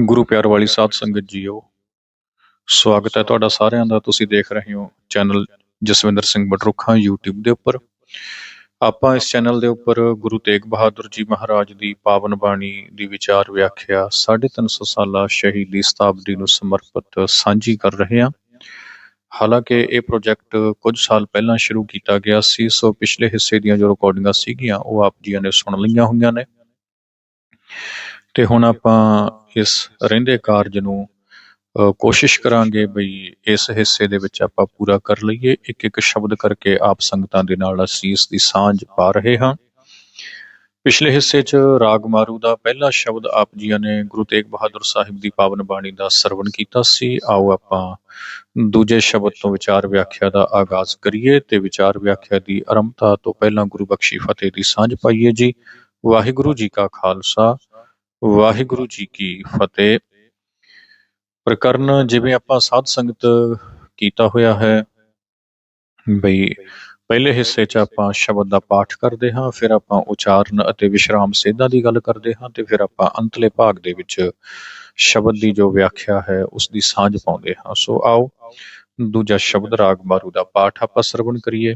ਗੁਰੂ ਪਿਆਰ ਵਾਲੀ ਸਾਧ ਸੰਗਤ ਜੀਓ। ਸਵਾਗਤ ਹੈ ਤੁਹਾਡਾ ਸਾਰਿਆਂ ਦਾ। ਤੁਸੀਂ ਦੇਖ ਰਹੇ ਹੋ ਚੈਨਲ ਜਸਵਿੰਦਰ ਸਿੰਘ ਬਟਰੁੱਖਾਂ YouTube ਦੇ ਉੱਪਰ। ਆਪਾਂ ਇਸ ਚੈਨਲ ਦੇ ਉੱਪਰ ਗੁਰੂ ਤੇਗ ਬਹਾਦਰ ਜੀ ਮਹਾਰਾਜ ਦੀ ਪਾਵਨ ਬਾਣੀ ਦੀ ਵਿਚਾਰ ਵਿਆਖਿਆ 350 ਸਾਲਾ ਸ਼ਹੀਦੀ ਸਤਾਬਦੀ ਨੂੰ ਸਮਰਪਿਤ ਸਾਂਝੀ ਕਰ ਰਹੇ ਹਾਂ। ਹਾਲਾਂਕਿ ਇਹ ਪ੍ਰੋਜੈਕਟ ਕੁਝ ਸਾਲ ਪਹਿਲਾਂ ਸ਼ੁਰੂ ਕੀਤਾ ਗਿਆ ਸੀ, ਸੋ ਪਿਛਲੇ ਹਿੱਸੇ ਦੀਆਂ ਜੋ ਰਿਕਾਰਡਿੰਗਾਂ ਸੀਗੀਆਂ, ਉਹ ਆਪ ਜੀਆਂ ਨੇ ਸੁਣ ਲਈਆਂ ਹੋਈਆਂ ਨੇ। ਤੇ ਹੁਣ ਆਪਾਂ ਇਸ ਰਹਿੰਦੇ ਕਾਰਜ ਨੂੰ ਅ, ਕੋਸ਼ਿਸ਼ ਕਰਾਂਗੇ ਬਈ ਇਸ ਹਿੱਸੇ ਦੇ ਵਿੱਚ ਆਪਾਂ ਪੂਰਾ ਕਰ ਲਈਏ। ਇੱਕ ਇੱਕ ਸ਼ਬਦ ਕਰਕੇ ਆਪ ਸੰਗਤਾਂ ਦੇ ਨਾਲ ਅਸੀਂ ਇਸ ਦੀ ਸਾਂਝ ਪਾ ਰਹੇ ਹਾਂ। ਪਿਛਲੇ ਹਿੱਸੇ 'ਚ ਰਾਗ ਮਾਰੂ ਦਾ ਪਹਿਲਾ ਸ਼ਬਦ ਆਪ ਜੀਆਂ ਨੇ ਗੁਰੂ ਤੇਗ ਬਹਾਦਰ ਸਾਹਿਬ ਦੀ ਪਾਵਨ ਬਾਣੀ ਦਾ ਸਰਵਣ ਕੀਤਾ ਸੀ। ਆਓ ਆਪਾਂ ਦੂਜੇ ਸ਼ਬਦ ਤੋਂ ਵਿਚਾਰ ਵਿਆਖਿਆ ਦਾ ਆਗਾਜ਼ ਕਰੀਏ ਤੇ ਵਿਚਾਰ ਵਿਆਖਿਆ ਦੀ ਆਰੰਭਤਾ ਤੋਂ ਪਹਿਲਾਂ ਗੁਰੂ ਬਖਸ਼ੀ ਫਤਿਹ ਦੀ ਸਾਂਝ ਪਾਈਏ ਜੀ। ਵਾਹਿਗੁਰੂ ਜੀ ਕਾ ਖਾਲਸਾ। ਵਾਹਿਗੁਰੂ ਜੀ ਕੀ ਫਤਿਹ। ਪ੍ਰਕਰਨ ਜਿਵੇਂ ਆਪਾਂ ਸਾਧ ਸੰਗਤ ਕੀਤਾ ਹੋਇਆ ਹੈ, ਬਈ ਪਹਿਲੇ ਹਿੱਸੇ 'ਚ ਆਪਾਂ ਸ਼ਬਦ ਦਾ ਪਾਠ ਕਰਦੇ ਹਾਂ, ਫਿਰ ਆਪਾਂ ਉਚਾਰਨ ਅਤੇ ਵਿਸ਼ਰਾਮ ਸੇਧਾਂ ਦੀ ਗੱਲ ਕਰਦੇ ਹਾਂ ਤੇ ਫਿਰ ਆਪਾਂ ਅੰਤਲੇ ਭਾਗ ਦੇ ਵਿੱਚ ਸ਼ਬਦ ਦੀ ਜੋ ਵਿਆਖਿਆ ਹੈ ਉਸ ਦੀ ਸਾਂਝ ਪਾਉਂਦੇ ਹਾਂ। ਸੋ ਆਓ, ਦੂਜਾ ਸ਼ਬਦ ਰਾਗ ਮਾਰੂ ਦਾ ਪਾਠ ਆਪਾਂ ਸਰਵਣ ਕਰੀਏ।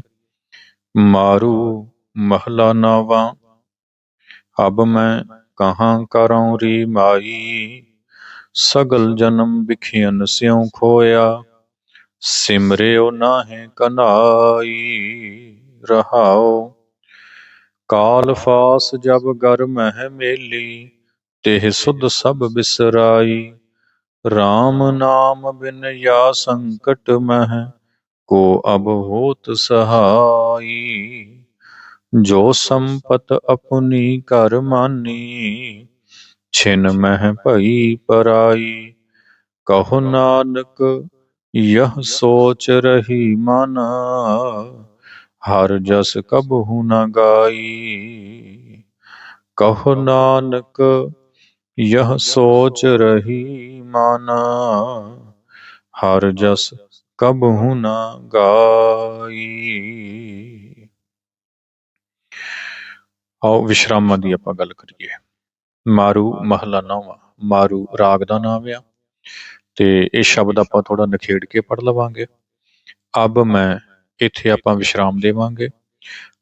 ਮਾਰੂ ਮਹਲਾ ਨਾਵਾ ਅਬ ਮੈਂ ਕਹਾਂ ਕਰਾਂ ਰੀ ਮਾਈ? ਸਗਲ ਜਨਮ ਵਿਖਿਆਨ ਸਿਉ ਖੋਇਆ ਸਿਮਰਿਓ ਨਾਹਿ ਕਨਾਈ, ਰਹਾਓ। ਕਾਲ ਫਾਸ ਜਬ ਗਰ ਮਹਿ ਮੇਲੀ, ਤਿਹ ਸੁਧ ਸਭ ਬਿਸਰਾਈ। RAM ਨਾਮ ਬਿਨ ਯਾ ਸੰਕਟ ਮਹਿ, ਕੋ ਅਬ ਹੋਤ ਸਹਾਈ। ਜੋ ਸੰਪਤ ਆਪਣੀ ਘਰ ਮਾਨੀ, ਛਿਨ ਮਹਿ ਭਈ ਪਰਾਈ। ਕਹੋ ਨਾਨਕ, ਯਹ ਸੋਚ ਰਹੀ ਮਨ, ਹਰ ਜਸ ਕਬਹੂ ਨ ਗਾਈ। ਕਹੋ ਨਾਨਕ, ਯਹ ਸੋਚ ਰਹੀ ਮਨ, ਹਰ ਜਸ ਕਬਹੂ ਨ ਗਾਈ। ਆਓ ਵਿਸ਼ਰਾਮਾਂ ਦੀ ਆਪਾਂ ਗੱਲ ਕਰੀਏ। ਮਾਰੂ ਮਹਲਾ ਨੌਵਾਂ, ਮਾਰੂ ਰਾਗ ਦਾ ਨਾਮ ਆ। ਤੇ ਇਹ ਸ਼ਬਦ ਆਪਾਂ ਥੋੜਾ ਨਖੇੜ ਕੇ ਪੜ ਲਵਾਂਗੇ। ਅਬ ਮੈਂ ਇੱਥੇ ਆਪਾਂ ਵਿਸ਼ਰਾਮ ਦੇਵਾਂਗੇ।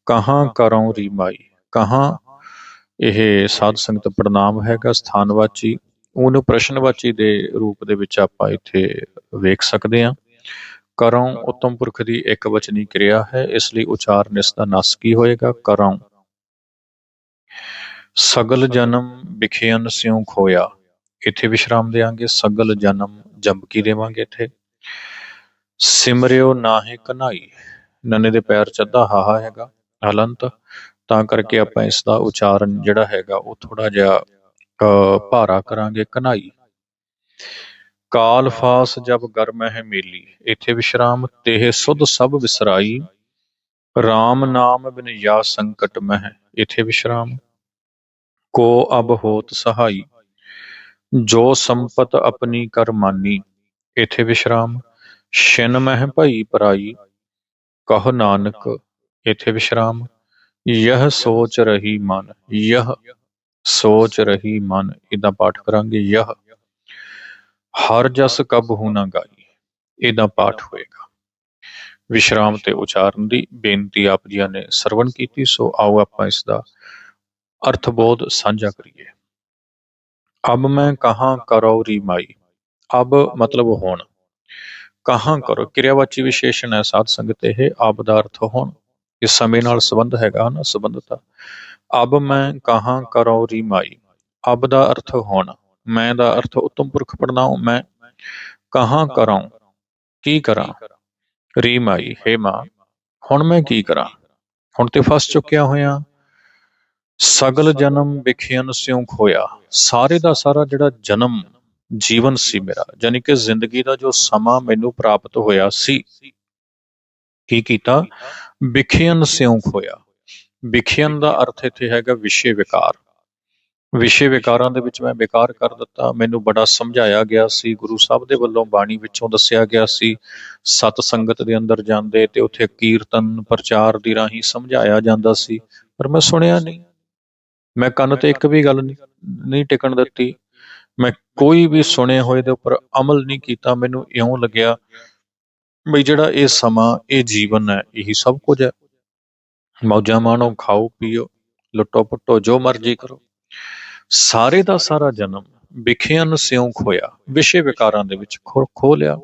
ਕਹਾਂ ਕਰਉ ਰੀਮਾਈ ਕਹਾਂ ਇਹ ਸਾਧ ਸੰਗਤ ਪ੍ਰਣਾਮ ਹੈਗਾ ਸਥਾਨਵਾਚੀ? ਉਹਨੂੰ ਪ੍ਰਸ਼ਨਵਾਚੀ ਦੇ ਰੂਪ ਦੇ ਵਿੱਚ ਆਪਾਂ ਇੱਥੇ ਵੇਖ ਸਕਦੇ ਹਾਂ ਕਰਉ ਉਤਮ ਪੁਰਖ ਦੀ ਇੱਕ ਵਚਨੀ ਕਿਰਿਆ ਹੈ, ਇਸ ਲਈ ਉਚਾਰਨ ਇਸ ਦਾ ਨਸ ਕੀ ਹੋਏਗਾ? ਕਰਉ। ਸਗਲ ਜਨਮ ਵਿਖਿਆਨ ਸਿਉ ਖੋਇਆ। ਇੱਥੇ ਵਿਸ਼ਰਾਮ ਦੇਾਂਗੇ ਸਗਲ ਜਨਮ ਜੰਬਕੀ ਦੇਵਾਂਗੇ ਇੱਥੇ। ਸਿਮਰਿਓ ਨਾਹੇ ਕਨਾਈ ਨੰਨੇ ਦੇ ਪੈਰ ਚ ਹਾਹਾ ਹੈਗਾ ਹਲੰਤ। ਤਾਂ ਕਰਕੇ ਆਪਾਂ ਇਸ ਦਾ ਉਚਾਰਨ ਜਿਹੜਾ ਹੈਗਾ ਉਹ ਥੋੜਾ ਜਿਹਾ ਅ, ਭਾਰਾ ਕਰਾਂਗੇ ਕਨਾਈ। ਕਾਲ ਫਾਸ ਜਬ ਗਰਮ ਹੈ ਮੇਲੀ ਇੱਥੇ ਵਿਸ਼ਰਾਮ ਤੇਹ ਸੁਧ ਸਭ ਵਿਸਰਾਈ। ਰਾਮ ਨਾਮ ਬਿਨ ਯਾ ਸੰਕਟ ਮਹਿ, ਇੱਥੇ ਵਿਸ਼ਰਾਮ। ਕੋ ਅਬ ਹੋਤ ਸਹਾਈ, ਜੋ ਸੰਪਤ ਆਪਣੀ ਕਰ ਮਾਨੀ, ਇਥੇ ਵਿਸ਼ਰਾਮ। ਸ਼ਿਨ ਮਹਿ ਭਈ ਪਰਾਈ, ਕਹ ਨਾਨਕ, ਇਥੇ ਵਿਸ਼ਰਾਮ। ਯਹ ਸੋਚ ਰਹੀ ਮਨ, ਯਹ ਸੋਚ ਰਹੀ ਮਨ, ਇਹਦਾ ਪਾਠ ਕਰਾਂਗੇ। ਯਹ, ਹਰ ਜਸ ਕਬ ਹੂ ਨਾ ਗਾਈ, ਇਹਦਾ ਪਾਠ ਹੋਏਗਾ। ਵਿਸ਼ਰਾਮ ਤੇ ਉਚਾਰਨ ਦੀ ਬੇਨਤੀ ਆਪ ਜੀਆਂ ਨੇ ਸਰਵਣ ਕੀਤੀ, ਸੋ ਆਓ ਆਪਾਂ ਇਸ ਦਾ ਅਰਥਬੋਧ ਸਾਂਝਾ ਕਰੀਏ। ਅਬ ਮੈਂ ਕਹਾਂ ਕਰੋ ਰੀ ਮਾਈ ਅਬ ਮਤਲਬ ਹੋਣ। ਕਹਾਂ ਕਰੋ। ਕਿਰਿਆਵਾਚੀ ਵਿਸ਼ੇਸ਼ਣ ਹੈ ਸਾਧ ਸੰਗਤ ਇਹ ਅਬ ਦਾ ਅਰਥ ਹੋਣ। ਇਸ ਸਮੇਂ ਨਾਲ ਸੰਬੰਧ ਹੈਗਾ ਨਾ ਸੰਬੰਧਤਾ ਅਬ ਮੈਂ ਕਹਾਂ ਕਰੋ ਰੀ ਮਾਈ ਅਬ ਦਾ ਅਰਥ ਹੋਣ। ਮੈਂ ਦਾ ਅਰਥ ਉਤਮ ਪੁਰਖ ਪੜਨਾਉ ਮੈਂ ਕਹਾਂ ਕਰਾਂ। ਕੀ ਕਰਾਂ? ਰੀ ਮਾਈ ਹੇ ਮਾਂ, ਹੁਣ ਮੈਂ ਕੀ ਕਰਾਂ? ਹੁਣ ਤੇ ਫਸ ਚੁੱਕਿਆ ਹੋਇਆ। ਸਗਲ ਜਨਮ ਵਿਖਿਆਨ ਸਿਉ ਖੋਇਆ। ਸਾਰੇ ਦਾ ਸਾਰਾ ਜਿਹੜਾ ਜਨਮ ਜੀਵਨ ਸੀ ਮੇਰਾ ਯਾਨੀ ਕਿ ਜ਼ਿੰਦਗੀ ਦਾ ਜੋ ਸਮਾਂ ਮੈਨੂੰ ਪ੍ਰਾਪਤ ਹੋਇਆ ਸੀ। ਕੀ ਕੀਤਾ? ਵਿਖਿਆਨ ਸਿਉ ਖੋਇਆ। ਵਿਖਿਆਨ ਦਾ ਅਰਥ ਇੱਥੇ ਹੈਗਾ ਵਿਸ਼ੇ ਵਿਕਾਰ। ਵਿਸ਼ੇ ਵਿਕਾਰਾਂ ਦੇ ਵਿੱਚ ਮੈਂ ਵਿਕਾਰ ਕਰ ਦਿੱਤਾ। ਮੈਨੂੰ ਬੜਾ ਸਮਝਾਇਆ ਗਿਆ ਸੀ। ਗੁਰੂ ਸਾਹਿਬ ਦੇ ਵੱਲੋਂ ਬਾਣੀ ਵਿੱਚੋਂ ਦੱਸਿਆ ਗਿਆ ਸੀ, ਸਤ ਸੰਗਤ ਦੇ ਅੰਦਰ ਜਾਂਦੇ ਤੇ ਉੱਥੇ ਕੀਰਤਨ, ਪ੍ਰਚਾਰ ਦੀ ਰਾਹੀਂ ਸਮਝਾਇਆ ਜਾਂਦਾ ਸੀ। ਪਰ ਮੈਂ ਸੁਣਿਆ ਨਹੀਂ। ਮੈਂ ਕੰਨ ਤੇ ਇੱਕ ਵੀ ਗੱਲ ਨਹੀਂ ਟਿਕਣ ਦਿੱਤੀ। ਮੈਂ ਕੋਈ ਵੀ ਸੁਣੇ ਹੋਏ ਦੇ ਉੱਪਰ ਅਮਲ ਨਹੀਂ ਕੀਤਾ। ਮੈਨੂੰ ਇਉਂ ਲੱਗਿਆ ਬਈ ਜਿਹੜਾ ਇਹ ਸਮਾਂ, ਇਹ ਜੀਵਨ ਹੈ, ਇਹੀ ਸਭ ਕੁਝ ਹੈ। ਮੌਜਾਂ ਮਾਣੋ, ਖਾਓ, ਪੀਓ ਲੁੱਟੋ ਪੁੱਟੋ ਜੋ ਮਰਜ਼ੀ ਕਰੋ। ਸਾਰੇ ਦਾ ਸਾਰਾ ਜਨਮ ਵਿਖਿਆਂ ਨੂੰ ਸਿਉਂ ਖੋਇਆ ਵਿਸ਼ੇ ਵਿਕਾਰਾਂ ਦੇ ਵਿੱਚ ਖੋ ਖੋ ਲਿਆ,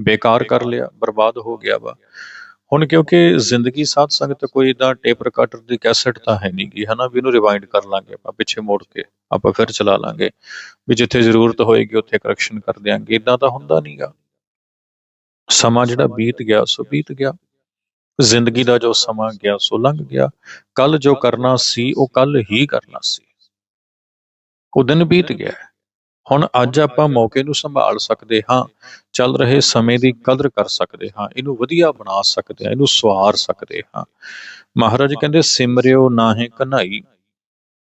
ਬੇਕਾਰ ਕਰ ਲਿਆ, ਬਰਬਾਦ ਹੋ ਗਿਆ ਵਾ। ਹੁਣ ਕਿਉਂਕਿ ਜ਼ਿੰਦਗੀ ਸਾਧ ਸੰਗਤ ਕੋਈ ਇਦਾਂ ਟੇਪ ਰਿਕਾਰਡਰ ਦੀ ਕੈਸਟ ਤਾਂ ਹੈ ਨਹੀਂ ਗੀ ਹਨਾ? ਵੀ ਇਹਨੂੰ ਰਿਵਾਈਂਡ ਕਰ ਲਾਂਗੇ, ਆਪਾਂ ਪਿੱਛੇ ਮੋੜ ਕੇ, ਆਪਾਂ ਫਿਰ ਚਲਾ ਲਾਂਗੇ। ਵੀ ਜਿੱਥੇ ਜ਼ਰੂਰਤ ਹੋਏਗੀ, ਉੱਥੇ ਕਰੈਕਸ਼ਨ ਕਰ ਦਿਆਂਗੇ ਇਦਾਂ ਤਾਂ ਹੁੰਦਾ ਨਹੀਂਗਾ ਸਮਾਂ ਜਿਹੜਾ ਬੀਤ ਗਿਆ, ਸੋ ਬੀਤ ਗਿਆ। ਜ਼ਿੰਦਗੀ ਦਾ ਜੋ ਸਮਾਂ ਗਿਆ, ਸੋ ਲੰਘ ਗਿਆ। ਕੱਲ ਜੋ ਕਰਨਾ ਸੀ, ਉਹ ਕੱਲ ਹੀ ਕਰਨਾ ਸੀ। ਉਹ ਦਿਨ ਬੀਤ ਗਿਆ। ਹੁਣ ਅੱਜ ਆਪਾਂ ਮੌਕੇ ਨੂੰ ਸੰਭਾਲ ਸਕਦੇ ਹਾਂ, ਚੱਲ ਰਹੇ ਸਮੇਂ ਦੀ ਕਦਰ ਕਰ ਸਕਦੇ ਹਾਂ, ਇਹਨੂੰ ਵਧੀਆ ਬਣਾ ਸਕਦੇ ਹਾਂ, ਇਹਨੂੰ ਸਵਾਰ ਸਕਦੇ ਹਾਂ। ਮਹਾਰਾਜ ਕਹਿੰਦੇ, ਸਿਮਰਿਓ ਨਾਹੇ ਕਨਾਈ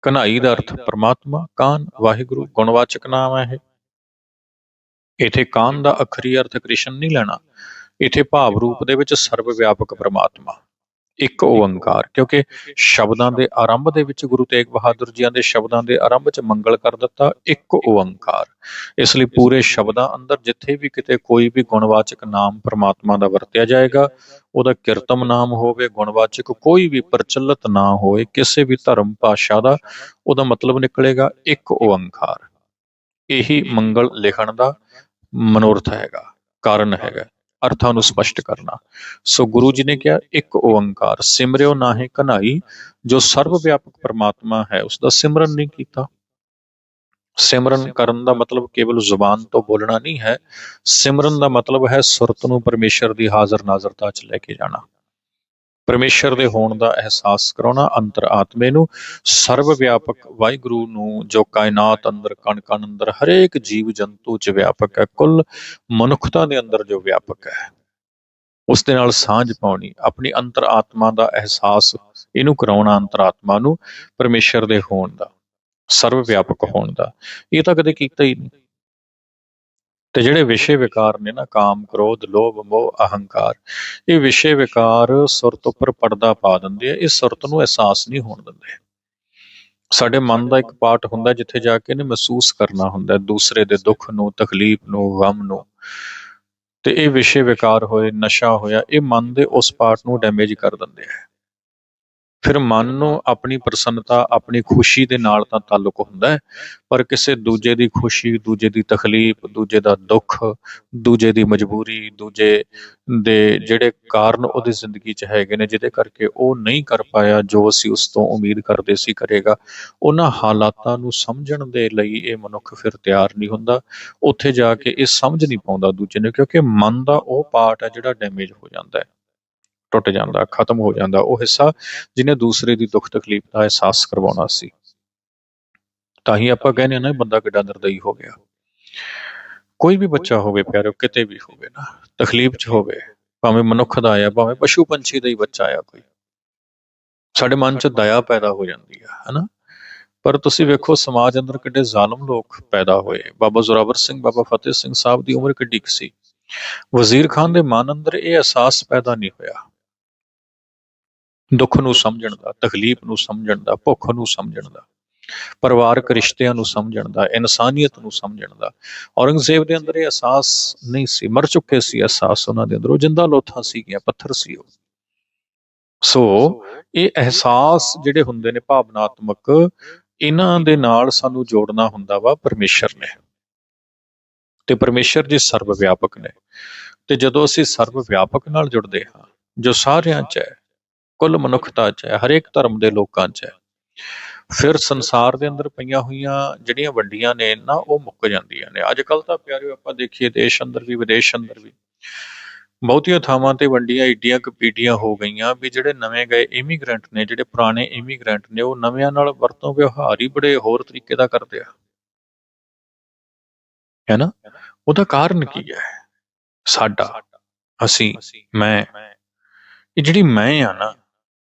ਕਨਾਈ ਦਾ ਅਰਥ ਪਰਮਾਤਮਾ, ਕਾਨ, ਵਾਹਿਗੁਰੂ, ਗੁਣਵਾਚਕ ਨਾਮ ਹੈ ਇਹ। ਇਥੇ ਕਾਨ ਦਾ ਅਖਰੀ ਅਰਥ ਕ੍ਰਿਸ਼ਨ ਨਹੀਂ ਲੈਣਾ, ਇਥੇ ਭਾਵ ਰੂਪ ਦੇ ਵਿੱਚ ਸਰਵ ਵਿਆਪਕ ਪਰਮਾਤਮਾ। ਇੱਕ ਓੰਕਾਰ ਕਿਉਂਕਿ ਸ਼ਬਦਾਂ ਦੇ ਆਰੰਭ ਦੇ ਵਿੱਚ ਗੁਰੂ ਤੇਗ ਬਹਾਦਰ ਜੀਆਂ ਦੇ ਸ਼ਬਦਾਂ ਦੇ ਆਰੰਭ 'ਚ ਮੰਗਲ ਕਰ ਦਿੱਤਾ, ਇੱਕ ਓੰਕਾਰ ਇਸ ਲਈ ਪੂਰੇ ਸ਼ਬਦਾਂ ਅੰਦਰ ਜਿੱਥੇ ਵੀ ਕਿਤੇ ਕੋਈ ਵੀ ਗੁਣਵਾਚਕ ਨਾਮ ਪਰਮਾਤਮਾ ਦਾ ਵਰਤਿਆ ਜਾਏਗਾ, ਉਹਦਾ ਕਿਰਤਮ ਨਾਮ ਹੋਵੇ, ਗੁਣਵਾਚਕ ਕੋਈ ਵੀ ਪ੍ਰਚਲਿਤ ਨਾ ਹੋਏ, ਕਿਸੇ ਵੀ ਧਰਮ ਭਾਸ਼ਾ ਦਾ, ਉਹਦਾ ਮਤਲਬ ਨਿਕਲੇਗਾ ਇੱਕ ਓੰਕਾਰ ਇਹੀ ਮੰਗਲ ਲਿਖਣ ਦਾ ਮਨੋਰਥ ਹੈਗਾ, ਕਾਰਨ ਹੈਗਾ। ਅਰਥਾਂ ਨੂੰ ਸਪਸ਼ਟ ਕਰਨਾ। ਸੋ ਗੁਰੂ ਜੀ ਨੇ ਕਿਹਾ, ਇੱਕ ਓੰਕਾਰ, ਸਿਮਰਿਓ ਨਾਹੇ ਕਨਾਈ ਜੋ ਸਰਵ ਵਿਆਪਕ ਪਰਮਾਤਮਾ ਹੈ ਉਸ ਦਾ ਸਿਮਰਨ ਨਹੀਂ ਕੀਤਾ। ਸਿਮਰਨ ਕਰਨ ਦਾ ਮਤਲਬ ਕੇਵਲ ਜ਼ੁਬਾਨ ਤੋਂ ਬੋਲਣਾ ਨਹੀਂ ਹੈ। ਸਿਮਰਨ ਦਾ ਮਤਲਬ ਹੈ ਸੁਰਤ ਨੂੰ ਪਰਮੇਸ਼ਰ ਦੀ ਹਾਜ਼ਰ ਨਾਜ਼ਰਤਾ 'ਚ ਲੈ ਕੇ ਜਾਣਾ। ਪਰਮੇਸ਼ਰ ਦੇ ਹੋਣ ਦਾ ਅਹਿਸਾਸ ਕਰਾਉਣਾ ਅੰਤਰ ਆਤਮੇ ਨੂੰ ਸਰਵ ਵਿਆਪਕ ਵਾਹਿਗੁਰੂ ਨੂੰ ਜੋ ਕਾਇਨਾਤ ਅੰਦਰ ਕਣ ਕਣ ਅੰਦਰ, ਹਰੇਕ ਜੀਵ ਜੰਤੂ 'ਚ ਵਿਆਪਕ ਹੈ, ਕੁੱਲ ਮਨੁੱਖਤਾ ਦੇ ਅੰਦਰ ਜੋ ਵਿਆਪਕ ਹੈ, ਉਸ ਦੇ ਨਾਲ ਸਾਂਝ ਪਾਉਣੀ, ਆਪਣੀ ਅੰਤਰ ਆਤਮਾ ਦਾ ਅਹਿਸਾਸ ਇਹਨੂੰ ਕਰਾਉਣਾ ਅੰਤਰ ਆਤਮਾ ਨੂੰ ਪਰਮੇਸ਼ਰ ਦੇ ਹੋਣ ਦਾ ਸਰਵ ਵਿਆਪਕ ਹੋਣ ਦਾ। ਇਹ ਤਾਂ ਕਦੇ ਕੀਤਾ ਹੀ ਨਹੀਂ। ਤੇ ਜਿਹੜੇ ਵਿਸ਼ੇ ਵਿਕਾਰ ਨੇ ਨਾ, ਕਾਮ, ਕ੍ਰੋਧ, ਲੋਭ, ਮੋਹ, ਅਹੰਕਾਰ, ਇਹ ਵਿਸ਼ੇ ਵਿਕਾਰ ਸੁਰਤ ਉੱਪਰ ਪਰਦਾ ਪਾ ਦਿੰਦੇ ਆ, ਇਹ ਸੁਰਤ ਨੂੰ ਅਹਿਸਾਸ ਨਹੀਂ ਹੋਣ ਦਿੰਦੇ। ਸਾਡੇ ਮਨ ਦਾ ਇੱਕ ਪਾਰਟ ਹੁੰਦਾ ਜਿੱਥੇ ਜਾ ਕੇ ਇਹਨੇ ਮਹਿਸੂਸ ਕਰਨਾ ਹੁੰਦਾ, ਦੂਸਰੇ ਦੇ ਦੁੱਖ ਨੂੰ, ਤਕਲੀਫ ਨੂੰ, ਗਮ ਨੂੰ। ਤੇ ਇਹ ਵਿਸ਼ੇ ਵਿਕਾਰ ਹੋਏ, ਨਸ਼ਾ ਹੋਇਆ, ਇਹ ਮਨ ਦੇ ਉਸ ਪਾਰਟ ਨੂੰ ਡੈਮੇਜ ਕਰ ਦਿੰਦੇ ਆ। ਫਿਰ ਮਨ ਨੂੰ ਆਪਣੀ ਪ੍ਰਸੰਨਤਾ, ਆਪਣੀ ਖੁਸ਼ੀ ਦੇ ਨਾਲ ਤਾਂ ਤਾਲੁਕ ਹੁੰਦਾ ਹੈ, ਪਰ ਕਿਸੇ ਦੂਜੇ ਦੀ ਖੁਸ਼ੀ, ਦੂਜੇ ਦੀ ਤਕਲੀਫ, ਦੂਜੇ ਦਾ ਦੁੱਖ, ਦੂਜੇ ਦੀ ਮਜਬੂਰੀ, ਦੂਜੇ ਦੇ ਜਿਹੜੇ ਕਾਰਨ ਉਹਦੀ ਜ਼ਿੰਦਗੀ 'ਚ ਹੈਗੇ ਨੇ, ਜਿਹਦੇ ਕਰਕੇ ਉਹ ਨਹੀਂ ਕਰ ਪਾਇਆ ਜੋ ਅਸੀਂ ਉਸ ਤੋਂ ਉਮੀਦ ਕਰਦੇ ਸੀ ਕਰੇਗਾ, ਉਹਨਾਂ ਹਾਲਾਤਾਂ ਨੂੰ ਸਮਝਣ ਦੇ ਲਈ ਇਹ ਮਨੁੱਖ ਫਿਰ ਤਿਆਰ ਨਹੀਂ ਹੁੰਦਾ, ਉੱਥੇ ਜਾ ਕੇ ਇਹ ਸਮਝ ਨਹੀਂ ਪਾਉਂਦਾ ਦੂਜੇ ਨੂੰ, ਕਿਉਂਕਿ ਮਨ ਦਾ ਉਹ ਪਾਰਟ ਹੈ ਜਿਹੜਾ ਡੈਮੇਜ ਹੋ ਜਾਂਦਾ ਹੈ। ਟੁੱਟ ਜਾਂਦਾ, ਖਤਮ ਹੋ ਜਾਂਦਾ, ਉਹ ਹਿੱਸਾ ਜਿਹਨੇ ਦੂਸਰੇ ਦੀ ਦੁੱਖ ਤਕਲੀਫ ਦਾ ਅਹਿਸਾਸ ਕਰਵਾਉਣਾ ਸੀ। ਤਾਂ ਹੀ ਆਪਾਂ ਕਹਿੰਦੇ ਹਾਂ ਨਾ, ਬੰਦਾ ਕਿੱਡਾ ਨਿਰਦਈ ਹੋ ਗਿਆ। ਕੋਈ ਵੀ ਬੱਚਾ ਹੋਵੇ ਪਿਆਰਿਓ, ਕਿਤੇ ਵੀ ਹੋਵੇ ਨਾ, ਤਕਲੀਫ 'ਚ ਹੋਵੇ, ਭਾਵੇਂ ਮਨੁੱਖ ਦਾ ਆਇਆ, ਭਾਵੇਂ ਪਸ਼ੂ ਪੰਛੀ ਦਾ ਹੀ ਬੱਚਾ ਆਇਆ ਕੋਈ। ਸਾਡੇ ਮਨ 'ਚ ਦਇਆ ਪੈਦਾ ਹੋ ਜਾਂਦੀ ਆ, ਹਨਾ? ਪਰ ਤੁਸੀਂ ਵੇਖੋ, ਸਮਾਜ ਅੰਦਰ ਕਿੱਡੇ ਜ਼ਾਲਮ ਲੋਕ ਪੈਦਾ ਹੋਏ। ਬਾਬਾ ਜ਼ੋਰਾਵਰ ਸਿੰਘ, ਬਾਬਾ ਫਤਿਹ ਸਿੰਘ ਸਾਹਿਬ ਦੀ ਉਮਰ ਕਿੱਡੀ ਕੁ ਸੀ। ਵਜ਼ੀਰ ਖਾਨ ਦੇ ਮਨ ਅੰਦਰ ਇਹ ਅਹਿਸਾਸ ਪੈਦਾ ਨਹੀਂ ਹੋਇਆ। ਦੁੱਖ ਨੂੰ ਸਮਝਣ ਦਾ, ਤਕਲੀਫ ਨੂੰ ਸਮਝਣ ਦਾ, ਭੁੱਖ ਨੂੰ ਸਮਝਣ ਦਾ, ਪਰਿਵਾਰਕ ਰਿਸ਼ਤਿਆਂ ਨੂੰ ਸਮਝਣ ਦਾ, ਇਨਸਾਨੀਅਤ ਨੂੰ ਸਮਝਣ ਦਾ। ਔਰੰਗਜ਼ੇਬ ਦੇ ਅੰਦਰ ਇਹ ਅਹਿਸਾਸ ਨਹੀਂ ਸੀ, ਮਰ ਚੁੱਕੇ ਸੀ ਅਹਿਸਾਸ ਉਹਨਾਂ ਦੇ ਅੰਦਰ ਉਹ ਜਿੰਦਾ ਲੋਥਾ ਸੀ ਗਿਆ ਪੱਥਰ ਸੀ ਉਹ। ਸੋ ਇਹ ਅਹਿਸਾਸ ਜਿਹੜੇ ਹੁੰਦੇ ਨੇ ਭਾਵਨਾਤਮਕ, ਇਹਨਾਂ ਦੇ ਨਾਲ ਸਾਨੂੰ ਜੋੜਨਾ ਹੁੰਦਾ ਵਾ ਪਰਮੇਸ਼ਰ ਨੇ। ਤੇ ਪਰਮੇਸ਼ਰ ਜੀ ਸਰਵ ਵਿਆਪਕ ਨੇ। ਤੇ ਜਦੋਂ ਅਸੀਂ ਸਰਵ ਵਿਆਪਕ ਨਾਲ ਜੁੜਦੇ ਹਾਂ, ਜੋ ਸਾਰਿਆਂ 'ਚ ਹੈ ਕੁੱਲ ਮਨੁੱਖਤਾ 'ਚ ਹੈ, ਹਰੇਕ ਧਰਮ ਦੇ ਲੋਕਾਂ 'ਚ ਹੈ। ਫਿਰ ਸੰਸਾਰ ਦੇ ਅੰਦਰ ਪਈਆਂ ਹੋਈਆਂ ਜਿਹੜੀਆਂ ਵੰਡੀਆਂ ਨੇ ਨਾ, ਉਹ ਮੁੱਕ ਜਾਂਦੀਆਂ ਨੇ। ਅੱਜ ਕੱਲ ਤਾਂ ਪਿਆਰਿਓ, ਆਪਾਂ ਦੇਖੀਏ ਦੇਸ਼ ਅੰਦਰ ਵੀ, ਵਿਦੇਸ਼ ਅੰਦਰ ਵੀ, ਬਹੁਤੀਆਂ ਥਾਵਾਂ ਤੇ ਵੰਡੀਆਂ ਏਡੀਆਂ ਕਪੀਡੀਆਂ ਹੋ ਗਈਆਂ ਵੀ ਜਿਹੜੇ ਨਵੇਂ ਗਏ ਇਮੀਗ੍ਰੈਂਟ ਨੇ, ਜਿਹੜੇ ਪੁਰਾਣੇ ਇਮੀਗ੍ਰੈਂਟ ਨੇ, ਉਹ ਨਵਿਆਂ ਨਾਲ ਵਰਤੋਂ ਵਿਵਹਾਰ ਹੀ ਬੜੇ ਹੋਰ ਤਰੀਕੇ ਦਾ ਕਰਦੇ ਆ। ਹੈ ਨਾ ਉਹਦਾ ਕਾਰਨ ਕੀ ਹੈ? ਸਾਡਾ, ਅਸੀਂ, ਮੈਂ, ਇਹ ਜਿਹੜੀ ਮੈਂ ਆ ਨਾ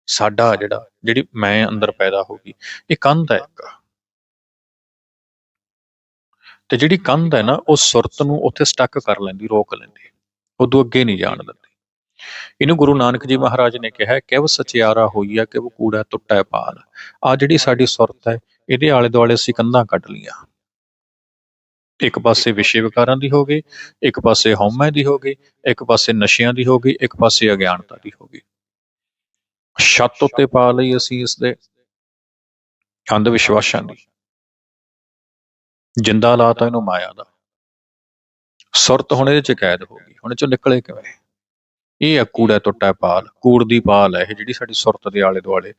ਸਾਡਾ ਜਿਹੜਾ, ਜਿਹੜੀ ਮੈਂ ਅੰਦਰ ਪੈਦਾ ਹੋ ਗਈ, ਇਹ ਕੰਧ ਹੈ ਇੱਕ। ਤੇ ਜਿਹੜੀ ਕੰਧ ਹੈ ਨਾ, ਉਹ ਸੁਰਤ ਨੂੰ ਉੱਥੇ ਸਟਕ ਕਰ ਲੈਂਦੀ, ਰੋਕ ਲੈਂਦੀ। ਉਦੋਂ ਅੱਗੇ ਨਹੀਂ ਜਾਣ ਦਿੰਦੀ। ਇਹਨੂੰ ਗੁਰੂ ਨਾਨਕ ਜੀ ਮਹਾਰਾਜ ਨੇ ਕਿਹਾ ਕਿ ਉਹ ਸਚਿਆਰਾ ਹੋਈ ਆ ਕਿ ਉਹ ਕੂੜਾ ਟੁੱਟਾ ਪਾਲ। ਆ ਜਿਹੜੀ ਸਾਡੀ ਸੁਰਤ ਹੈ, ਇਹਦੇ ਆਲੇ ਦੁਆਲੇ ਅਸੀਂ ਕੰਧਾਂ ਕੱਢ ਲੀਆਂ ਇੱਕ ਪਾਸੇ ਵਿਸ਼ੇ ਵਿਕਾਰਾਂ ਦੀ ਹੋ ਗਈ, ਇੱਕ ਪਾਸੇ ਹਉਮੈ ਦੀ ਹੋ ਗਈ, ਇੱਕ ਪਾਸੇ ਨਸ਼ਿਆਂ ਦੀ ਹੋ ਗਈ, ਇੱਕ ਪਾਸੇ ਅਗਿਆਨਤਾ ਦੀ ਹੋ ਗਈ। ਛੱਤ ਉੱਤੇ ਪਾ ਲਈ ਅਸੀਂ ਇਸ ਦੇ। ਅੰਧ ਵਿਸ਼ਵਾਸਾਂ ਦੀ। ਜਿੰਦਾ ਲਾਤਾ ਇਹਨੂੰ ਮਾਇਆ ਦਾ। ਸੁਰਤ ਹੁਣ ਇਹਦੇ ਚ ਕੈਦ ਹੋ ਗਈ। ਹੁਣ ਇਹ ਚੋਂ ਨਿਕਲੇ ਕਿਵੇਂ? ਇਹ ਆ ਕੂੜਾ ਟੁੱਟਾ ਪਾਲ। ਕੂੜ ਦੀ ਪਾਲ ਹੈ ਇਹ ਜਿਹੜੀ ਸਾਡੀ ਸੁਰਤ ਦੇ ਆਲੇ ਦੁਆਲੇ।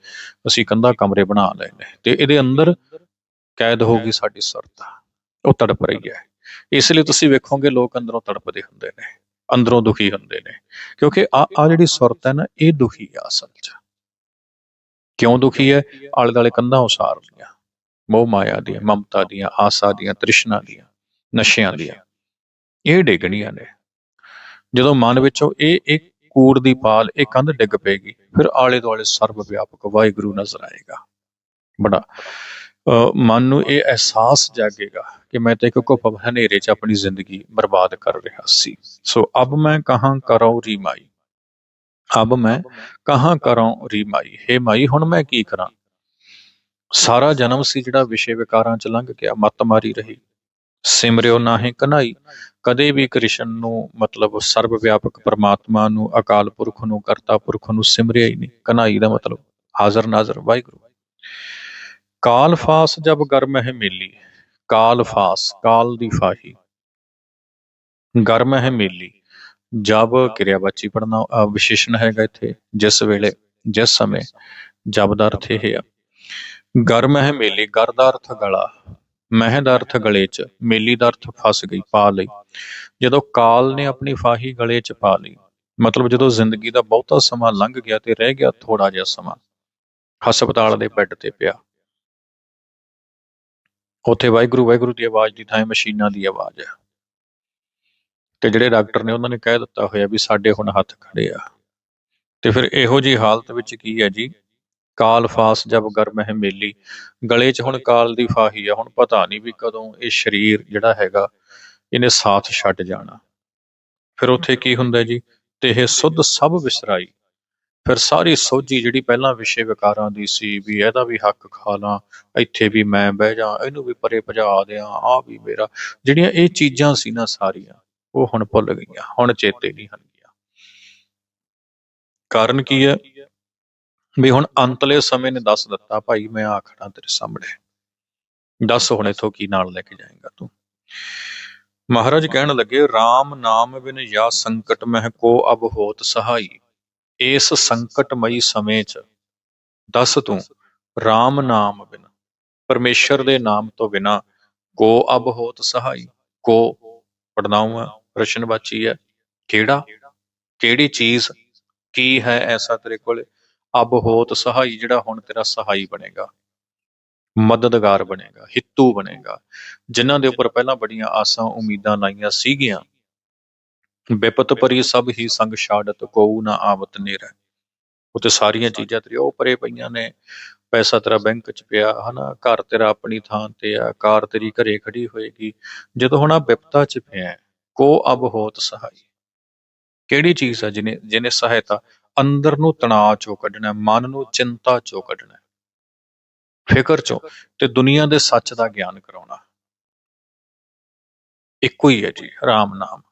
ਅਸੀਂ ਕੰਧਾ ਕਮਰੇ ਬਣਾ ਲਏ ਨੇ। ਤੇ ਇਹਦੇ ਅੰਦਰ ਕੈਦ ਹੋ ਗਈ ਸਾਡੀ ਸੁਰਤ। ਉਹ ਤੜਪ ਰਹੀ ਹੈ। ਇਸ ਲਈ ਤੁਸੀਂ ਵੇਖੋਗੇ ਲੋਕ ਅੰਦਰੋਂ ਤੜਪਦੇ ਹੁੰਦੇ ਨੇ। ਅੰਦਰੋਂ ਦੁਖੀ ਹੁੰਦੇ ਨੇ। ਕਿਉਂਕਿ ਆ ਆ ਜਿਹੜੀ ਸੁਰਤ ਹੈ ਨਾ ਇਹ ਦੁਖੀ ਆ ਅਸਲ 'ਚ। ਕਿਉਂ ਦੁਖੀ ਹੈ? ਆਲੇ ਦਾਲੇ ਕੰਧਾਂ ਉਸਾਰ ਲੀਆਂ ਮੋਹ ਮਾਇਆ ਦੀਆਂ, ਮਮਤਾ ਦੀਆਂ, ਆਸਾ ਦੀਆਂ, ਤ੍ਰਿਸ਼ਨਾ ਦੀਆਂ, ਨਸ਼ਿਆਂ ਦੀਆਂ। ਇਹ ਡਿੱਗਣੀਆਂ ਨੇ। ਜਦੋਂ ਮਨ ਵਿੱਚੋਂ ਇਹ ਇੱਕ ਕੂੜ ਦੀ ਪਾਲ, ਇਹ ਕੰਧ ਡਿੱਗ ਪਏਗੀ, ਫਿਰ ਆਲੇ ਦੁਆਲੇ ਸਰਵ ਵਿਆਪਕ ਵਾਹਿਗੁਰੂ ਨਜ਼ਰ ਆਏਗਾ। ਬੜਾ ਅਹ ਮਨ ਨੂੰ ਇਹ ਅਹਿਸਾਸ ਜਾਗੇਗਾ ਕਿ ਮੈਂ ਤਾਂ ਇੱਕ ਘੁੱਪ ਹਨੇਰੇ 'ਚ ਆਪਣੀ ਜ਼ਿੰਦਗੀ ਬਰਬਾਦ ਕਰ ਰਿਹਾ ਸੀ। ਸੋ, ਅਬ ਮੈਂ ਕਹਾਂ ਕਰਾਂ ਰੀਮਾਈ? ਅਬ ਮੈਂ ਕਹਾਂ ਕਰਾਂ ਰੀ ਮਾਈ? ਹੇ ਮਾਈ, ਹੁਣ ਮੈਂ ਕੀ ਕਰਾਂ? ਸਾਰਾ ਜਨਮ ਸੀ ਜਿਹੜਾ ਵਿਸ਼ੇ ਵਿਕਾਰਾਂ 'ਚ ਲੰਘ ਗਿਆ, ਮੱਤ ਮਾਰੀ ਰਹੀ। ਸਿਮਰਿਓ ਨਾਹੀਂ ਕਨਾਈ। ਕਦੇ ਵੀ ਕ੍ਰਿਸ਼ਨ ਨੂੰ, ਮਤਲਬ ਸਰਵ ਵਿਆਪਕ ਪਰਮਾਤਮਾ ਨੂੰ, ਅਕਾਲ ਪੁਰਖ ਨੂੰ, ਕਰਤਾ ਪੁਰਖ ਨੂੰ ਸਿਮਰਿਆ ਹੀ ਨਹੀਂ। ਕਨਾਈ ਦਾ ਮਤਲਬ, ਹਾਜ਼ਰ ਨਾਜ਼ਰ, ਵਾਹਿਗੁਰੂ। ਕਾਲ ਫਾਸ ਜਬ ਗਰਮ ਹੈ ਮੇਲੀ। ਕਾਲ ਫਾਸ, ਕਾਲ ਦੀ ਫਾਹੀ। ਗਰਮ ਹੈ ਮੇਲੀ। ਜਬ ਕਿਰਿਆਵਾਚੀ ਪੜਨਾ ਵਿਸ਼ੇਸ਼ਣ ਹੈਗਾ ਇੱਥੇ, ਜਿਸ ਵੇਲੇ, ਜਿਸ ਸਮੇਂ ਜਬ ਦਾ ਅਰਥ ਇਹ ਆ। ਗਰ ਹੈ ਮੇਲੀ ਗਰ ਦਾ ਅਰਥ ਗਲਾ, ਮਹਿ ਦਾ ਅਰਥ ਗਲੇ 'ਚ, ਮੇਲੀ ਦਾ ਅਰਥ ਫਸ ਗਈ, ਪਾ ਲਈ। ਜਦੋਂ ਕਾਲ ਨੇ ਆਪਣੀ ਫਾਹੀ ਗਲੇ 'ਚ ਪਾ ਲਈ, ਮਤਲਬ ਜਦੋਂ ਜ਼ਿੰਦਗੀ ਦਾ ਬਹੁਤਾ ਸਮਾਂ ਲੰਘ ਗਿਆ ਤੇ ਰਹਿ ਗਿਆ ਥੋੜਾ ਜਿਹਾ ਸਮਾਂ, ਹਸਪਤਾਲ ਦੇ ਬੈੱਡ ਤੇ ਪਿਆ। ਉੱਥੇ ਵਾਹਿਗੁਰੂ ਵਾਹਿਗੁਰੂ ਦੀ ਆਵਾਜ਼ ਦੀ ਥਾਂ ਮਸ਼ੀਨਾਂ ਦੀ ਆਵਾਜ਼ ਹੈ। ਤੇ ਜਿਹੜੇ ਡਾਕਟਰ ਨੇ ਉਹਨਾਂ ਨੇ ਕਹਿ ਦਿੱਤਾ ਹੋਇਆ ਵੀ ਸਾਡੇ ਹੁਣ ਹੱਥ ਖੜੇ ਆ। ਤੇ ਫਿਰ ਇਹੋ ਜੀ ਹਾਲਤ ਵਿੱਚ ਕੀ ਹੈ ਜੀ? ਕਾਲ ਫਾਸ ਜਬ ਗਰਮ ਹੈ ਮੇਲੀ। ਗਲੇ 'ਚ ਹੁਣ ਕਾਲ ਦੀ ਫਾਹੀ ਆ, ਹੁਣ ਪਤਾ ਨਹੀਂ ਵੀ ਕਦੋਂ ਇਹ ਸਰੀਰ ਜਿਹੜਾ ਹੈਗਾ, ਇਹਨੇ ਸਾਥ ਛੱਡ ਜਾਣਾ। ਫਿਰ ਉੱਥੇ ਕੀ ਹੁੰਦਾ ਜੀ? ਤੇ ਇਹ ਸੁੱਧ ਸਭ ਵਿਸਰਾਈ। ਫਿਰ ਸਾਰੀ ਸੋਝੀ ਜਿਹੜੀ ਪਹਿਲਾਂ ਵਿਸ਼ੇ ਵਿਕਾਰਾਂ ਦੀ ਸੀ ਵੀ ਇਹਦਾ ਵੀ ਹੱਕ ਖਾ ਲਾਂ, ਇੱਥੇ ਵੀ ਮੈਂ ਬਹਿ ਜਾ, ਇਹਨੂੰ ਵੀ ਪਰੇ ਭਜਾ ਦਿਆਂ ਆ ਵੀ ਮੇਰਾ। ਜਿਹੜੀਆਂ ਇਹ ਚੀਜ਼ਾਂ ਸੀ ਨਾ ਸਾਰੀਆਂ ਉਹ ਹੁਣ ਭੁੱਲ ਗਈਆਂ, ਹੁਣ ਚੇਤੇ ਨਹੀਂ ਹਨਗੀਆਂ ਕਾਰਨ ਕੀ ਹੈ? ਵੀ ਹੁਣ ਅੰਤਲੇ ਸਮੇਂ ਨੇ ਦੱਸ ਦਿੱਤਾ, ਭਾਈ ਮੈਂ ਆ ਖੜਾ ਤੇਰੇ ਸਾਹਮਣੇ। ਦੱਸ ਹੁਣ ਇਥੋਂ ਕੀ ਨਾਲ ਲੈ ਕੇ ਜਾਏਗਾ ਤੂੰ? ਮਹਾਰਾਜ ਕਹਿਣ ਲੱਗੇ RAM ਨਾਮ ਬਿਨ ਯਾ ਸੰਕਟ ਮਹਿ ਕੋ ਅਬ ਹੋਤ ਸਹਾਈ। ਇਸ ਸੰਕਟਮਈ ਸਮੇਂ 'ਚ ਦੱਸ ਤੂੰ RAM ਨਾਮ ਬਿਨ, ਪਰਮੇਸ਼ਰ ਦੇ ਨਾਮ ਤੋਂ ਬਿਨਾ ਕੋ ਅਬ ਹੋਤ ਸਹਾਈ? ਕੋ? ਪੜਨਾਉ ਪ੍ਰਸ਼ਨਵਾਚੀ ਹੈ, ਕਿਹੜਾ? ਕਿਹੜੀ ਚੀਜ਼? ਕੀ ਹੈ ਐਸਾ ਤੇਰੇ ਕੋਲ? ਅਬ ਹੋਤ ਸਹਾਈ, ਜਿਹੜਾ ਹੁਣ ਤੇਰਾ ਸਹਾਈ ਬਣੇਗਾ। ਮਦਦਗਾਰ ਬਣੇਗਾ, ਹਿੱਤੂ ਬਣੇਗਾ। ਜਿਨ੍ਹਾਂ ਦੇ ਉੱਪਰ ਪਹਿਲਾਂ ਬੜੀਆਂ ਆਸਾਂ, ਉਮੀਦਾਂ ਲਾਈਆਂ ਸੀਗੀਆਂ। ਵਿਪਤ ਪਰੀ ਸਭ ਹੀ ਸੰਗ ਛਾੜਤ, ਕੋਉ ਨਾ ਆਵਤ ਨੇਰਾ। ਉਤੇ ਸਾਰੀਆਂ ਚੀਜ਼ਾਂ ਤੇਰੇ ਉਹ ਪਰੇ ਪਈਆਂ ਨੇ। ਪੈਸਾ ਤੇਰਾ ਬੈਂਕ 'ਚ ਪਿਆ, ਹਨਾ? ਘਰ ਤੇਰਾ ਆਪਣੀ ਥਾਂ ਤੇ ਆ। ਕਾਰ ਤੇਰੀ ਘਰੇ ਖੜੀ ਹੋਏਗੀ। ਜਦੋਂ ਹੁਣ ਆ ਵਿਪਤਾ 'ਚ ਪਿਆ ਕੋ ਅਬ ਹੋਤ ਸਹਾਈ। ਕਿਹੜੀ ਚੀਜ਼ ਹੈ ਜਿਹਨੇ ਜਿਹਨੇ ਸਹਾਇਤਾ? ਅੰਦਰ ਨੂੰ ਤਣਾਅ ਚੋਂ ਕੱਢਣਾ ਮਨ ਨੂੰ ਚਿੰਤਾ ਚੋਂ ਕੱਢਣਾ ਫਿਕਰ ਚੋਂ ਤੇ ਦੁਨੀਆ ਦੇ ਸੱਚ ਦਾ ਗਿਆਨ ਕਰਾਉਣਾ। ਇੱਕੋ ਹੀ ਹੈ ਜੀ, ਰਾਮ ਨਾਮ।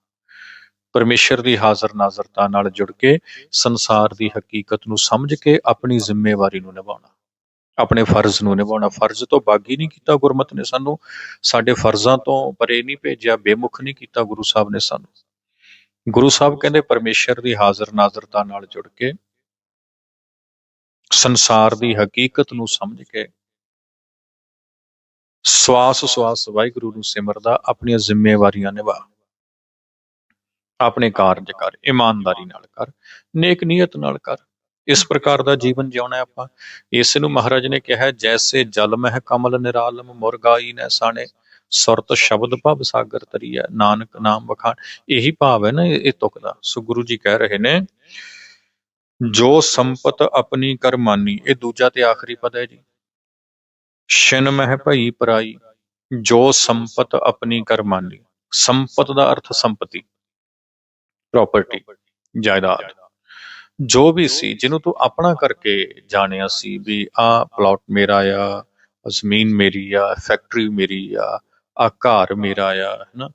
ਪਰਮੇਸ਼ਰ ਦੀ ਹਾਜ਼ਰ ਨਾਜ਼ਰਤਾ ਨਾਲ ਜੁੜ ਕੇ ਸੰਸਾਰ ਦੀ ਹਕੀਕਤ ਨੂੰ ਸਮਝ ਕੇ ਆਪਣੀ ਜ਼ਿੰਮੇਵਾਰੀ ਨੂੰ ਨਿਭਾਉਣਾ। ਆਪਣੇ ਫਰਜ਼ ਨੂੰ ਨਿਭਾਉਣਾ। ਫਰਜ਼ ਤੋਂ ਬਾਗੀ ਨਹੀਂ ਕੀਤਾ ਗੁਰਮਤ ਨੇ ਸਾਨੂੰ। ਸਾਡੇ ਫਰਜ਼ਾਂ ਤੋਂ ਪਰੇ ਨਹੀਂ ਭੇਜਿਆ, ਬੇਮੁਖ ਨਹੀਂ ਕੀਤਾ ਗੁਰੂ ਸਾਹਿਬ ਨੇ ਸਾਨੂੰ। ਗੁਰੂ ਸਾਹਿਬ ਕਹਿੰਦੇ, ਪਰਮੇਸ਼ਰ ਦੀ ਹਾਜ਼ਰ ਨਾਜ਼ਰਤਾ ਨਾਲ ਜੁੜ ਕੇ, ਸੰਸਾਰ ਦੀ ਹਕੀਕਤ ਨੂੰ ਸਮਝ ਕੇ, ਸਵਾਸ ਸਵਾਸ ਵਾਹਿਗੁਰੂ ਨੂੰ ਸਿਮਰਦਾ, ਆਪਣੀਆਂ ਜ਼ਿੰਮੇਵਾਰੀਆਂ ਨਿਭਾ। ਆਪਣੇ ਕਾਰਜ ਕਰ, ਇਮਾਨਦਾਰੀ ਨਾਲ ਕਰ, ਨੇਕ ਨੀਅਤ ਨਾਲ ਕਰ। ਇਸ ਪ੍ਰਕਾਰ ਦਾ ਜੀਵਨ ਜਿਉਣਾ ਆਪਾਂ। ਇਸ ਨੂੰ ਮਹਾਰਾਜ ਨੇ ਕਿਹਾ, ਜੈਸੇ ਜਲ ਮਹਿ ਕਮਲ ਨਿਰਾਲਮ ਮੁਰਗਾਈ ਨੈ ਸਾਣੇ, ਸੁਰਤ ਸ਼ਬਦ ਭਵ ਸਾਗਰ ਤਰੀਆ ਨਾਨਕ ਨਾਮ ਵਖਾਣ। ਇਹੀ ਭਾਵ ਹੈ ਨਾ ਇਹ ਤੁਕ ਦਾ। ਸੋ ਗੁਰੂ ਜੀ ਕਹਿ ਰਹੇ ਨੇ, ਜੋ ਸੰਪਤ ਆਪਣੀ ਕਰਮਾਨੀ ਇਹ ਦੂਜਾ ਤੇ ਆਖਰੀ ਪਦ ਹੈ ਜੀ। ਸ਼ਿਨ ਮਹਿ ਭਈ ਪਰਾਈ, ਜੋ ਸੰਪਤ ਆਪਣੀ ਕਰਮਾਨੀ ਸੰਪਤ ਦਾ ਅਰਥ ਸੰਪਤੀ ਪ੍ਰਾਪਰਟੀ ਜਾਇਦਾਦ। ਜੋ ਵੀ ਸੀ ਜਿਹਨੂੰ ਤੂੰ ਆਪਣਾ ਕਰਕੇ ਜਾਣਿਆ ਸੀ ਵੀ ਆ ਪਲਾਟ ਮੇਰਾ ਆ ਜ਼ਮੀਨ ਮੇਰੀ ਆ ਫੈਕਟਰੀ ਮੇਰੀ ਆ ਆ ਘਰ ਮੇਰਾ ਆ ਹਨਾ?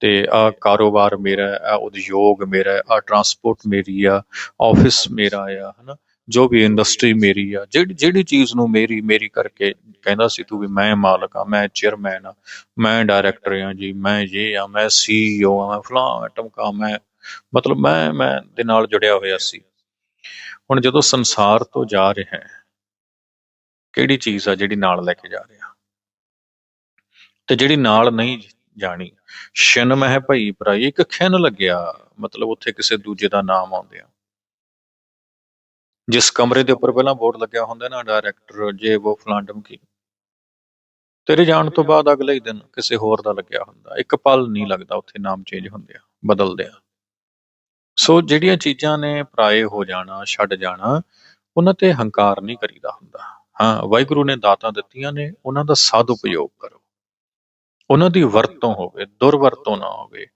ਤੇ ਆ ਕਾਰੋਬਾਰ ਮੇਰਾ ਆ ਉਦਯੋਗ ਮੇਰਾ ਆ ਟਰਾਂਸਪੋਰਟ ਮੇਰੀ ਆ ਆਫਿਸ ਮੇਰਾ ਆ ਹਨਾ? ਜੋ ਵੀ ਇੰਡਸਟਰੀ ਮੇਰੀ ਆ ਜਿਹੜੀ ਜਿਹੜੀ ਚੀਜ਼ ਨੂੰ ਮੇਰੀ ਮੇਰੀ ਕਰਕੇ ਕਹਿੰਦਾ ਸੀ ਤੂੰ ਵੀ ਮੈਂ ਮਾਲਕ ਆ ਮੈਂ ਚੇਅਰਮੈਨ ਆ ਮੈਂ ਡਾਇਰੈਕਟਰ ਆ ਜੀ ਮੈਂ ਇਹ ਆ ਮੈਂ ਸੀਈਓ ਆ ਮੈਂ ਫਲਾਂ ਟਮਕਾ ਮੈਂ ਮਤਲਬ ਮੈਂ ਮੈਂ ਦੇ ਨਾਲ ਜੁੜਿਆ ਹੋਇਆ ਸੀ। ਹੁਣ ਜਦੋਂ ਸੰਸਾਰ ਤੋਂ ਜਾ ਰਿਹਾ ਹੈ, ਕਿਹੜੀ ਚੀਜ਼ ਆ ਜਿਹੜੀ ਨਾਲ ਲੈ ਕੇ ਜਾ ਰਿਹਾ? ਤੇ ਜਿਹੜੀ ਨਾਲ ਨਹੀਂ ਜਾਣੀ, ਸ਼ਨ ਮਹਿ ਭਈ ਭਰਾਈ, ਇੱਕ ਖਿੰਨ ਲੱਗਿਆ, ਮਤਲਬ ਉੱਥੇ ਕਿਸੇ ਦੂਜੇ ਦਾ ਨਾਮ ਆਉਂਦਿਆ। ਜਿਸ ਕਮਰੇ ਦੇ ਉੱਪਰ ਪਹਿਲਾਂ ਬੋਰਡ ਲੱਗਿਆ ਹੁੰਦਾ ਨਾ ਡਾਇਰੈਕਟਰ ਜੇ ਉਹ ਫਲਾਂਡਮ ਕੀ ਤੇਰੇ ਜਾਣ ਤੋਂ ਬਾਅਦ ਅਗਲੇ ਹੀ ਦਿਨ ਕਿਸੇ ਹੋਰ ਦਾ ਲੱਗਿਆ ਹੁੰਦਾ। ਇੱਕ ਪਲ ਨਹੀਂ ਲੱਗਦਾ ਉੱਥੇ ਨਾਮ ਚੇਂਜ ਹੁੰਦੇ ਬਦਲਦਿਆਂ। ਸੋ ਜਿਹੜੀਆਂ ਚੀਜ਼ਾਂ ਨੇ ਪਰਾਏ ਹੋ ਜਾਣਾ, ਛੱਡ ਜਾਣਾ, ਉਹਨਾਂ ਤੇ ਹੰਕਾਰ ਨਹੀਂ ਕਰੀਦਾ ਹੁੰਦਾ। ਹਾਂ, ਵਾਹਿਗੁਰੂ ਨੇ ਦਾਤਾਂ ਦਿੱਤੀਆਂ ਨੇ, ਉਹਨਾਂ ਦਾ ਸਦ ਉਪਯੋਗ ਕਰੋ। ਉਹਨਾਂ ਦੀ ਵਰਤੋਂ ਹੋਵੇ, ਦੁਰਵਰਤੋਂ ਨਾ ਹੋਵੇ,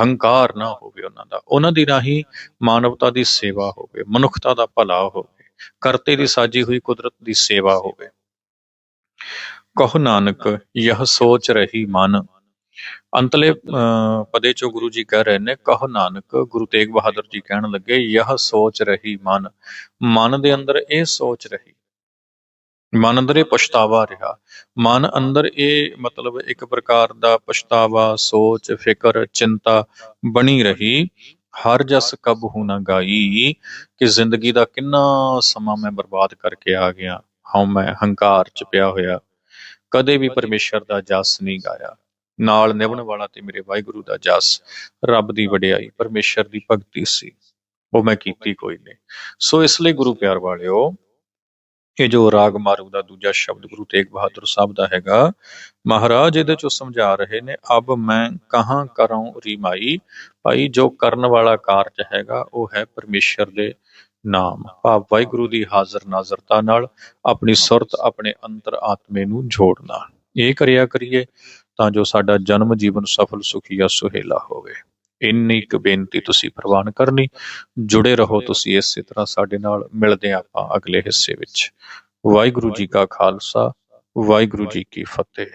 ਹੰਕਾਰ ਨਾ ਹੋਵੇ ਉਹਨਾਂ ਦਾ। ਉਹਨਾਂ ਦੀ ਰਾਹੀਂ ਮਾਨਵਤਾ ਦੀ ਸੇਵਾ ਹੋਵੇ, ਮਨੁੱਖਤਾ ਦਾ ਭਲਾ ਹੋਵੇ, ਕਰਤੇ ਦੀ ਸਾਜੀ ਹੋਈ ਕੁਦਰਤ ਦੀ ਸੇਵਾ ਹੋਵੇ। ਕਹੋ ਨਾਨਕ, ਯਹ ਸੋਚ ਰਹੀ ਮਨ ਅੰਤਲੇ ਅਹ, ਪਦੇ ਚੋਂ ਗੁਰੂ ਜੀ ਕਹਿ ਰਹੇ ਨੇ ਕਹ ਨਾਨਕ ਗੁਰੂ ਤੇਗ ਬਹਾਦਰ ਜੀ ਕਹਿਣ ਲੱਗੇ ਯਹ ਸੋਚ ਰਹੀ ਮਨ ਮਨ ਦੇ ਅੰਦਰ ਇਹ ਸੋਚ ਰਹੀ। ਮਨ ਅੰਦਰ ਇਹ ਪਛਤਾਵਾ ਰਿਹਾ। ਮਨ ਅੰਦਰ ਇਹ ਮਤਲਬ ਇੱਕ ਪ੍ਰਕਾਰ ਦਾ ਪਛਤਾਵਾ ਸੋਚ ਫਿਕਰ ਚਿੰਤਾ ਬਣੀ ਰਹੀ। ਹਰ ਜਸ ਕਬ ਹੂ ਨਾ ਗਾਈ ਕਿ ਜ਼ਿੰਦਗੀ ਦਾ ਕਿੰਨਾ ਸਮਾਂ ਮੈਂ ਬਰਬਾਦ ਕਰਕੇ ਆ ਗਿਆ। ਹਾਂ ਮੈਂ ਹੰਕਾਰ ਚ ਪਿਆ ਹੋਇਆ। ਕਦੇ ਵੀ ਪਰਮੇਸ਼ਰ ਦਾ ਜਸ ਨਹੀਂ ਗਾਇਆ। ਨਾਲ ਨਿਭਣ ਵਾਲਾ ਤੇ ਮੇਰੇ ਵਾਹਿਗੁਰੂ ਦਾ ਜਸ ਰੱਬ ਦੀ ਵਡਿਆਈ, ਪਰਮੇਸ਼ਰ ਦੀ ਭਗਤੀ ਸੀ। ਉਹ ਮੈਂ ਕੀਤੀ ਕੋਈ ਨਹੀਂ। ਸੋ ਇਸ ਲਈ ਗੁਰੂ ਪਿਆਰ ਵਾਲਿਓ, ਇਹ ਜੋ ਰਾਗ ਮਾਰੂ ਦਾ ਦੂਜਾ ਸ਼ਬਦ ਗੁਰੂ ਤੇਗ ਬਹਾਦਰ ਸਾਹਿਬ ਦਾ ਹੈਗਾ, ਮਹਾਰਾਜ ਇਹਦੇ ਚੋਂ ਸਮਝਾ ਰਹੇ ਨੇ, ਅਬ ਮੈਂ ਕਹਾਂ ਕਰਾਂ ਰੀਮਾਈ? ਭਾਈ, ਜੋ ਕਰਨ ਵਾਲਾ ਕਾਰਜ ਹੈਗਾ, ਉਹ ਹੈ ਪਰਮੇਸ਼ਰ ਦੇ ਨਾਮ। ਭਾਵ ਵਾਹਿਗੁਰੂ ਦੀ ਹਾਜ਼ਰ ਨਾਜ਼ਰਤਾ ਨਾਲ ਆਪਣੀ ਸੁਰਤ ਆਪਣੇ ਅੰਤਰ ਆਤਮੇ ਨੂੰ ਜੋੜਨਾ। ਇਹ ਕਰਿਆ ਕਰੀਏ ਤਾਂ ਜੋ ਸਾਡਾ ਜਨਮ ਜੀਵਨ ਸਫਲ ਸੁਖੀਆ ਸੁਹੇਲਾ ਹੋਵੇ। ਇੰਨੀ ਕੁ ਬੇਨਤੀ ਤੁਸੀਂ ਪ੍ਰਵਾਨ ਕਰਨੀ। ਜੁੜੇ ਰਹੋ ਤੁਸੀਂ ਇਸੇ ਤਰ੍ਹਾਂ ਸਾਡੇ ਨਾਲ। ਮਿਲਦੇ ਹਾਂ ਆਪਾਂ ਅਗਲੇ ਹਿੱਸੇ ਵਿੱਚ। ਵਾਹਿਗੁਰੂ ਜੀ ਕਾ ਖਾਲਸਾ, ਵਾਹਿਗੁਰੂ ਜੀ ਕੀ ਫਤਿਹ।